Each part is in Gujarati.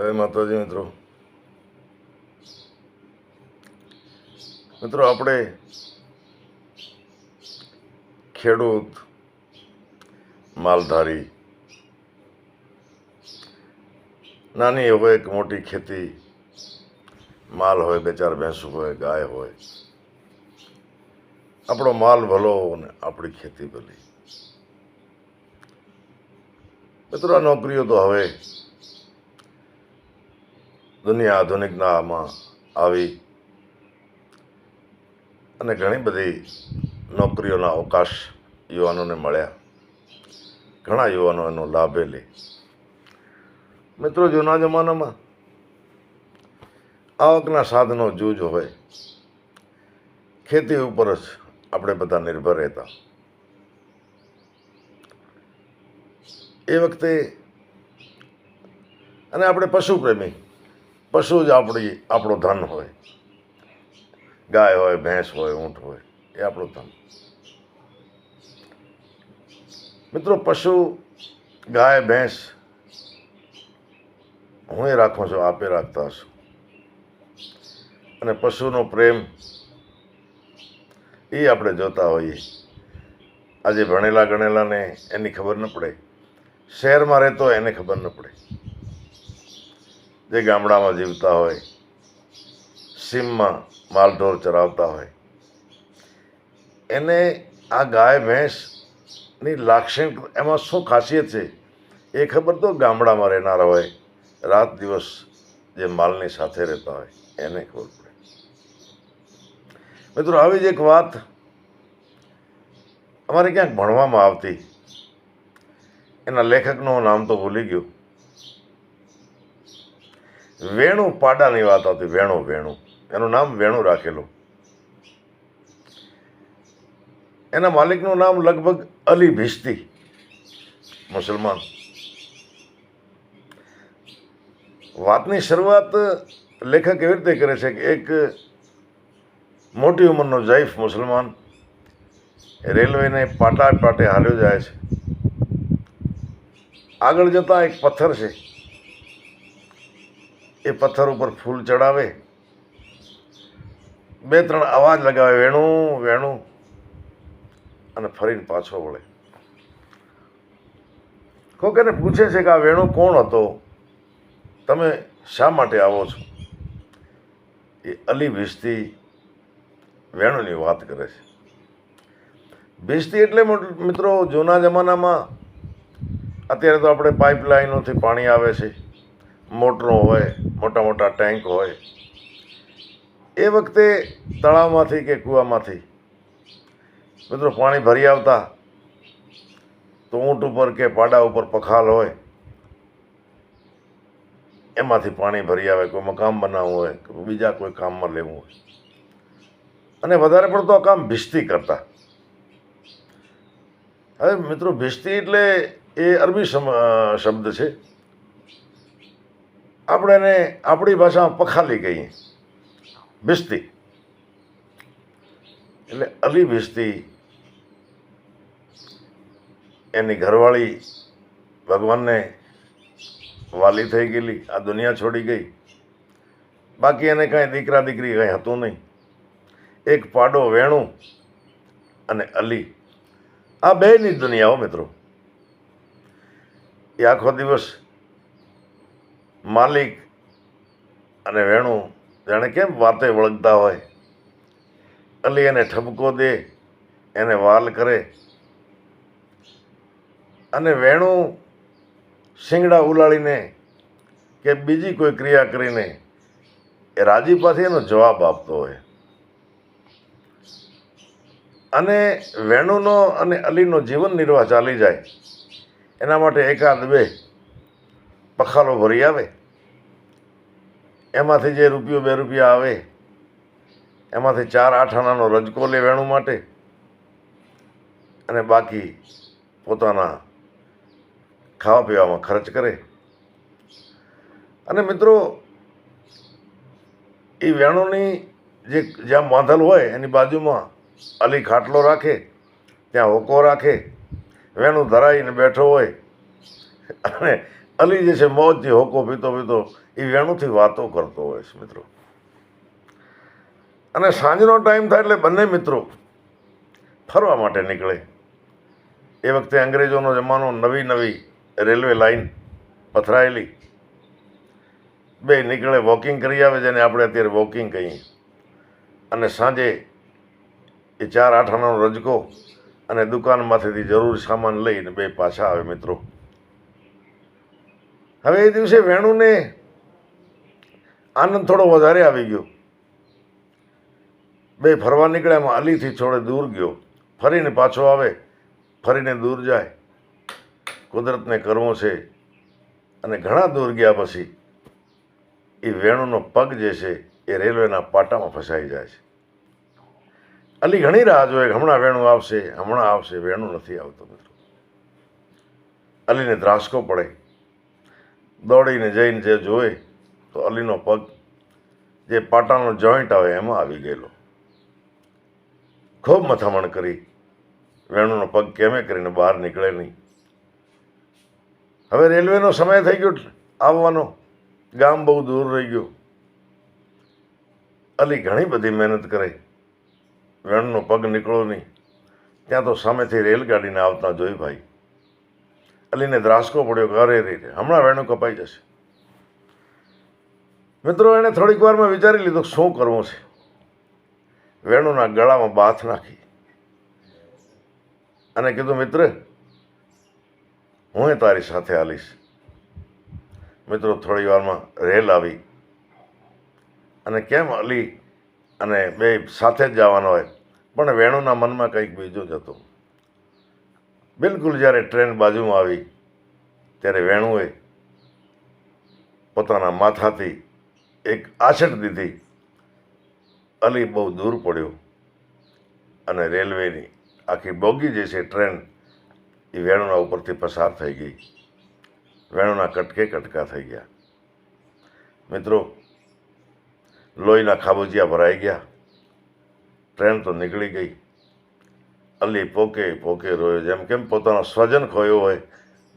જય માતાજી મિત્રો. મિત્રો, આપણે ખેડૂત માલધારી નાની હોય કે મોટી ખેતી માલ હોય, બે ચાર ભેંસું હોય, ગાય હોય. આપણો માલ ભલો અને આપણી ખેતી ભલી. મિત્રો, આ નોકરીઓ તો હવે દુનિયા આધુનિકના આમાં આવી અને ઘણી બધી નોકરીઓના અવકાશ યુવાનોને મળ્યા. ઘણા યુવાનો એનો લાભે લે. મિત્રો, જૂના જમાનામાં આવકના સાધનો જૂજ હોય. ખેતી ઉપર જ આપણે બધા નિર્ભર રહેતા. એ વખતે અને આપણે પશુ પ્રેમી પશુ જ આપણી, આપણું ધન હોય. ગાય હોય, ભેંસ હોય, ઊંટ હોય, એ આપણું ધન. મિત્રો, પશુ, ગાય, ભેંસ, હું એ રાખું છું, આપે રાખતા હશું. અને પશુનો પ્રેમ એ આપણે જોતા હોઈએ. આજે ભણેલા ગણેલાને એની ખબર ન પડે. શહેરમાં રહેતો એને ખબર ન પડે. જે ગામડામાં જીવતા હોય, સીમમાં માલઢોર ચરાવતા હોય, એને આ ગાય ભેંસની લાક્ષણિક એમાં શું ખાસિયત છે એ ખબર તો ગામડામાં રહેનારા હોય, રાત દિવસ જે માલની સાથે રહેતા હોય, એને ખબર પડે. મિત્રો, આવી જ એક વાત અમારે ક્યાંક ભણવામાં આવતી. એના લેખકનું નામ તો ભૂલી ગયું. વેણુ પાડાની વાત હતી વેણુ વેણુ. એનું નામ વેણુ રાખેલું. એના માલિકનું નામ લગભગ અલી ભિસ્તી, મુસલમાન. વાતની શરૂઆત લેખક એવી રીતે કરે છે કે એક મોટી ઉંમરનો જૈફ મુસલમાન રેલવેને પાટા પાટે હાલ્યો જાય છે. આગળ જતાં એક પથ્થર છે. એ પથ્થર ઉપર ફૂલ ચડાવે. બે ત્રણ અવાજ લગાવે, વેણું વેણું. અને ફરીને પાછો વળે. કોક એને પૂછે છે કે આ વેણું કોણ હતો? તમે શા માટે આવો છો? એ અલી ભીસ્તી વેણુની વાત કરે છે. ભીસ્તી એટલે મિત્રો, જૂના જમાનામાં અત્યારે તો આપણે પાઇપલાઇનોથી પાણી આવે છે. મોટરો હોય, મોટા મોટા ટેન્ક હોય, એ વખતે તળાવમાંથી કે કૂવામાંથી મિત્રો પાણી ભરી આવતા, તો ઊંટ ઉપર કે પાડા ઉપર પખાલ હોય, એમાંથી પાણી ભરી આવે, કોઈ મકામ બનાવવું હોય, કે બીજા કોઈ કામમાં લેવું હોય. અને વધારે પડતો આ કામ ભીસ્તી કરતા. હવે મિત્રો ભીસ્તી એટલે એ અરબી શબ્દ છે. આપણે એને આપણી ભાષામાં પખાલી કહીએ. ભિસ્તી. એટલે અલી ભિસ્તી એની ઘરવાળી ભગવાનને વાલી થઈ ગયેલી, આ દુનિયા છોડી ગઈ. બાકી એને કાંઈ દીકરા દીકરી કાંઈ હતું નહીં. એક પાડો વેણું અને અલી. આ બેની દુનિયાઓ મિત્રો. એ આખો દિવસ માલિક અને વેણું જાણે કેમ વાતે વળગતા હોય? અલી એને ઠપકો દે, એને વાલ કરે. અને વેણું શિંગડા ઉલાળીને કે બીજી કોઈ ક્રિયા કરીને એ રાજીપાથી એનો જવાબ આપતો હોય. અને વેણુનો અને અલીનો જીવન નિર્વાહ ચાલી જાય. એના માટે એકાદ બે પખાલો ભરી આવે. એમાંથી જે રૂપિયો બે રૂપિયા આવે, એમાંથી ચાર આઠ આનાનો રજકો લે વેણું માટે અને બાકી પોતાના ખાવા પીવામાં ખર્ચ કરે. અને મિત્રો, એ વેણુની જે જ્યાં બાંધલ હોય એની બાજુમાં અલી ખાટલો રાખે, ત્યાં હોકો રાખે, વેણું ધરાઈને બેઠો હોય અને અલી જે છે મોજથી હોકો પીતો પીતો, એ વેણુથી વાતો કરતો હોય છે મિત્રો. અને સાંજનો ટાઈમ થાય એટલે બંને મિત્રો ફરવા માટે નીકળે. એ વખતે અંગ્રેજોનો જમાનો નવી નવી રેલવે લાઈન પથરાયેલી બે નીકળે, વોકિંગ કરી આવે જેને આપણે અત્યારે વોકિંગ કહીએ. અને સાંજે એ ચાર આઠ આનાનો રજકો અને દુકાનમાંથીથી જરૂરી સામાન લઈને બે પાછા આવે મિત્રો. હવે એ દિવસે વેણુને આનંદ થોડો વધારે આવી ગયો. બે ફરવા નીકળ્યા એમાં અલીથી થોડે દૂર ગયો. ફરીને પાછો આવે, ફરીને દૂર જાય. કુદરતને કરવો છે. અને ઘણા દૂર ગયા પછી એ વેણુનો પગ જે છે એ રેલવેના પાટામાં ફસાઈ જાય છે. અલી ઘણી રાહ જોએ હમણાં વેણું આવશે, હમણાં આવશે, વેણું નથી આવતો મિત્રો. અલીને ધ્રાસકો પડે. દોડીને જઈને જે જોવે તો અલીનો પગ જે પાટાનો જોઈન્ટ આવે એમાં આવી ગયેલો. ખૂબ મથામણ કરી. વેણુનો પગ કેમે કરીને બહાર નીકળે નહીં. હવે રેલવેનો સમય થઈ ગયો આવવાનો. ગામ બહુ દૂર રહી ગયું. અલી ઘણી બધી મહેનત કરે. વેણનો પગ નીકળો નહીં. ત્યાં તો સામેથી રેલગાડીને આવતા જોઈ ભાઈ. અલીને ધ્રાસકો પડ્યો ઘરે અરે રે રે, હમણાં વેણું કપાઈ જશે. મિત્રો એણે થોડીક વારમાં વિચારી લીધું શું કરવું છે? વેણુના ગળામાં બાથ નાખી અને કીધું મિત્ર હું તારી સાથે આલીશ. મિત્રો થોડી વારમાં રેલ આવી અને કેમ અલી અને બે સાથે જ જવાના હોય પણ વેણુના મનમાં કંઈક બીજું જ હતું. બિલકુલ જ્યારે ટ્રેન બાજુમાં આવી, ત્યારે વેણુએ પોતાના માથાથી એક આછટ દીધી. અલી બહુ દૂર પડ્યો અને રેલવેની આખી બોગી જે છે ટ્રેન, એ વેણુના ઉપરથી પસાર થઈ ગઈ. વેણુના કટકે કટકા થઈ ગયા. મિત્રો, લોહીના ખાબોચિયા ભરાઈ ગયા. ટ્રેન તો નીકળી ગઈ. અલી પોકે પોકે રોયો. જેમ કેમ પોતાનો સ્વજન ખોયો હોય,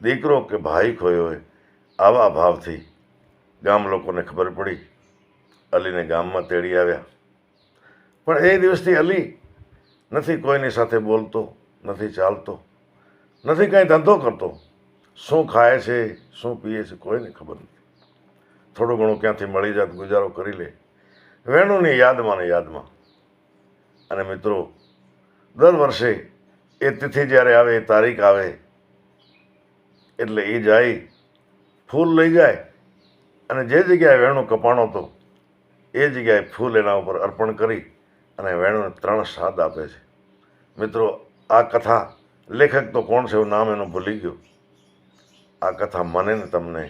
દીકરો કે ભાઈ ખોયો હોય, આવા ભાવથી ગામ લોકોને ખબર પડી. અલીને ગામમાં તેડી આવ્યા. પણ એ દિવસથી અલી નથી કોઈની સાથે બોલતો, નથી ચાલતો, નથી કાંઈ ધંધો કરતો. શું ખાય છે, શું પીએ છે, કોઈને ખબર નથી. થોડું ઘણું ક્યાંથી મળી જાત ગુજારો કરી લે. વેણુની યાદમાં ને યાદમાં. અને મિત્રો દર વર્ષે એ તિથિ જ્યારે આવે, એ તારીખ આવે, એટલે એ જાય, ફૂલ લઈ જાય, અને જે જગ્યાએ વેણું કપાણો હતો, એ જગ્યાએ ફૂલ એના ઉપર અર્પણ કરી અને વેણુને ત્રણ સાદ આપે છે. મિત્રો, આ કથા લેખક તો કોણ છે એવું નામ એનું ભૂલી ગયું. આ કથા મને ને તમને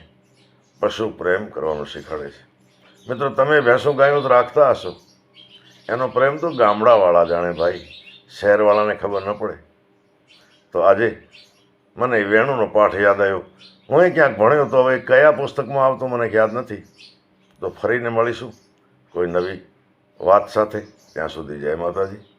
પશુ પ્રેમ કરવાનું શીખવાડે છે. મિત્રો, તમે ભેંસો ગાયો તો રાખતા હશો. એનો પ્રેમ તો ગામડાવાળા જાણે ભાઈ. શહેરવાળાને ખબર ન પડે. તો આજે મને વેણુનો પાઠ યાદ આવ્યો. હું એ ક્યાંક ભણ્યો તો હવે કયા પુસ્તકમાં આવતો મને યાદ નથી. તો ફરીને મળીશું કોઈ નવી વાત સાથે. ત્યાં સુધી જય માતાજી.